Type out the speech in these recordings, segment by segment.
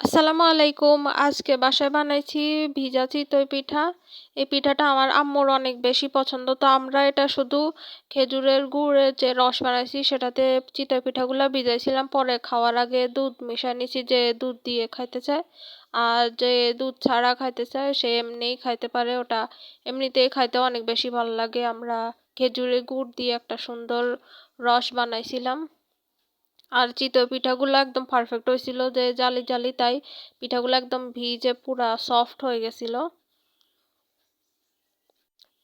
আসসালামু আলাইকুম। আজকে বাসায় বানাইছি ভিজা চিতই পিঠা। এই পিঠাটা আমার আম্মুর অনেক বেশি পছন্দ। তো আমরা এটা শুধু খেজুরের গুড়ের যে রস বানাইছি, সেটাতে চিতই পিঠাগুলো ভিজাইছিলাম। পরে খাওয়ার আগে দুধ মিশাই নিছি যে দুধ দিয়ে খাইতে চায়। আর যে দুধ ছাড়া খাইতে চায়, সে এমনিই খাইতে পারে। ওটা এমনিতেই খাইতে অনেক বেশি ভালো লাগে। আমরা খেজুরের গুড় দিয়ে একটা সুন্দর রস বানাইছিলাম। আর চিতই পিঠাগুলো একদম পারফেক্ট হয়েছিল যে জালি জালি, তাই পিঠাগুলো একদম ভিজে পুরা সফট হয়ে গেছিল।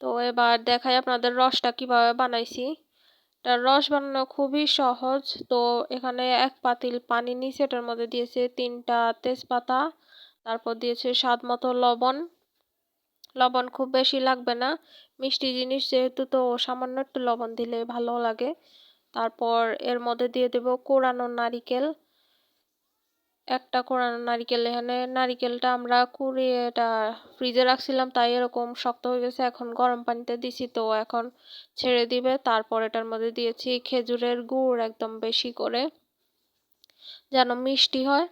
তো এবার দেখাই আপনাদের রসটা কীভাবে বানাইছি। রস বানানো খুবই সহজ। তো এখানে এক পাতিল পানি নিয়েছে, এটার মধ্যে দিয়েছে তিনটা তেজপাতা, তারপর দিয়েছে স্বাদ মতো লবণ। লবণ খুব বেশি লাগবে না। মিষ্টি জিনিস যেহেতু, তো সামান্য একটু লবণ দিলে ভালো লাগে। তারপর এর মধ্যে দিয়ে দেব কোরানো নারিকেল। একটা কোরানো নারিকেল, এখানে নারিকেলটা আমরা কুড়িয়ে এটা ফ্রিজে রাখছিলাম, তাই এরকম শক্ত হয়ে গেছে, এখন গরম পানিতে দিছি তো এখন ছেড়ে দিবে। তারপর এটার মধ্যে দিয়েছি খেজুরের গুড় একদম বেশি করে, যেন মিষ্টি হয়।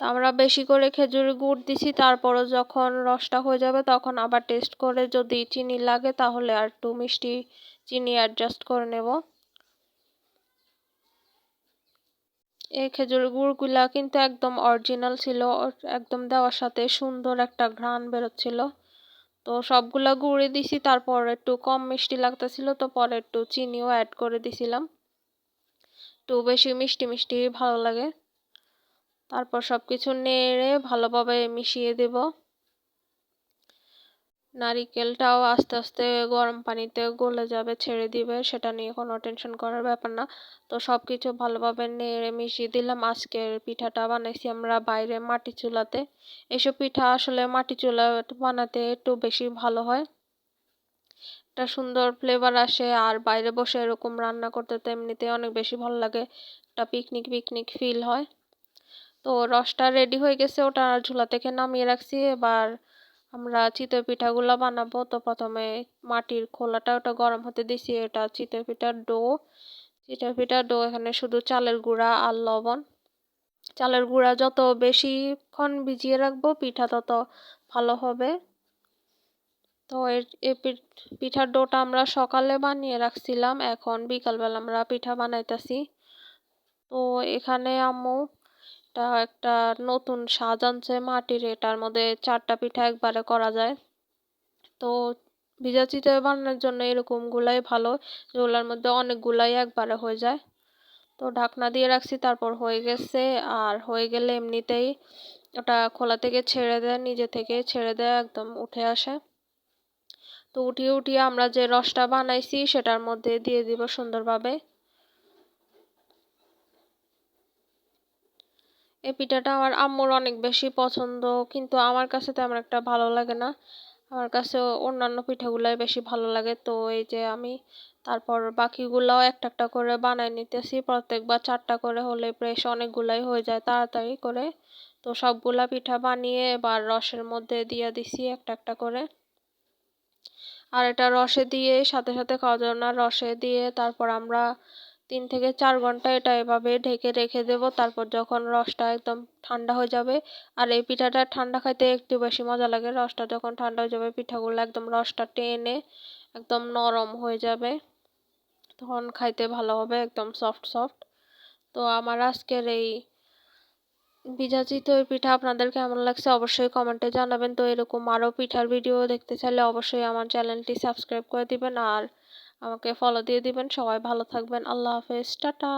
আমরা বেশি করে খেজুরের গুড় দিছি, তারপরও যখন রসটা হয়ে যাবে তখন আবার টেস্ট করে যদি চিনি লাগে তাহলে আর একটু মিষ্টি চিনি অ্যাডজাস্ট করে নেব। এই খেজুর গুড়গুলা কিন্তু একদম অরিজিনাল ছিল, একদম দেওয়ার সাথে সুন্দর একটা ঘ্রাণ বেরোচ্ছিল। তো সবগুলা গুঁড়ে দিছি, তারপর একটু কম মিষ্টি লাগতেছিল, তো পরে একটু চিনিও অ্যাড করে দিছিলাম। একটু বেশি মিষ্টি মিষ্টি ভালো লাগে। তারপর সব কিছু নেড়ে ভালোভাবে মিশিয়ে দেব। নারিকেলটাও আস্তে আস্তে গরম পানিতে গলে যাবে, ছেড়ে দিবে, সেটা নিয়ে কোনো টেনশন করার ব্যাপার না। তো সব কিছু ভালোভাবে নেড়ে মিশিয়ে দিলাম। আজকের পিঠাটা বানাইছি আমরা বাইরে মাটি চুলাতে। এসব পিঠা আসলে মাটি চুলা বানাতে একটু বেশি ভালো হয়। একটা সুন্দর ফ্লেভার আসে, আর বাইরে বসে এরকম রান্না করতে তো এমনিতে অনেক বেশি ভালো লাগে। একটা পিকনিক পিকনিক ফিল হয়। তো রসটা রেডি হয়ে গেছে, ওটা ঝোলা থেকে নামিয়ে রাখছি। এবার আমরা চিতই পিঠাগুলো বানাবো। তো প্রথমে মাটির খোলাটা ওটা গরম হতে দিছি, এটা চিতই পিঠার ডো। চিতই পিঠার ডো এখানে শুধু চালের গুঁড়া আর লবণ। চালের গুঁড়া যত বেশিক্ষণ ভিজিয়ে রাখব, পিঠা তত ভালো হবে। তো এই পিঠার ডোটা আমরা সকালে বানিয়ে রাখছিলাম, এখন বিকালবেলা আমরা পিঠা বানাইতেছি। তো এখানে আম্মু এটা একটা নতুন সাজ আনছে মাটির, এটার মধ্যে চারটা পিঠা একবারে করা যায়। তো ভিজা চিতই বানানোর জন্য এরকম গুলাই ভালো যেগুলোর মধ্যে অনেকগুলাই একবারে হয়ে যায়। তো ঢাকনা দিয়ে রাখছি, তারপর হয়ে গেছে, আর হয়ে গেলে এমনিতেই ওটা খোলা থেকে ছেড়ে দেয়, নিজে থেকে ছেড়ে দেয়, একদম উঠে আসে। তো উঠিয়ে উঠিয়ে আমরা যে রসটা বানাইছি, সেটার মধ্যে দিয়ে দিব সুন্দরভাবে। এই পিঠাটা আমার আম্মুর অনেক বেশি পছন্দ, কিন্তু আমার কাছে তেমন একটা ভালো লাগে না। আমার কাছে অন্যান্য পিঠাগুলাই বেশি ভালো লাগে। তো এই যে আমি তারপর বাকিগুলাও একটা একটা করে বানাই নিতেছি। প্রত্যেকবার চারটা করে হলে বেশ অনেকগুলাই হয়ে যায় তাড়াতাড়ি করে। তো সবগুলা পিঠা বানিয়ে এবার রসের মধ্যে দিয়ে দিছি একটা একটা করে। আর এটা রসে দিয়ে সাথে সাথে খাওয়া যাবে না রসে দিয়ে তারপর আমরা তিন থেকে চার ঘণ্টা এটা এভাবে ঢেকে রেখে দেব। তারপর যখন রসটা একদম ঠান্ডা হয়ে যাবে, আর এই পিঠাটা ঠান্ডা খাইতে একটু বেশি মজা লাগে। রসটা যখন ঠান্ডা হয়ে যাবে, পিঠাগুলো একদম রসটা টেনে একদম নরম হয়ে যাবে। তখন খাইতে ভালো হবে, একদম সফট সফট তো আমার আজকের এই ভিজা চিতই পিঠা আপনাদের কেমন লাগছে অবশ্যই কমেন্টে জানাবেন। তো এরকম আরও পিঠার ভিডিও দেখতে চাইলে অবশ্যই আমার চ্যানেলটি সাবস্ক্রাইব করে দিবেন। আর আমাকে ফলো দিয়ে দিবেন। সবাই ভালো থাকবেন। আল্লাহ হাফেজ। টাটা।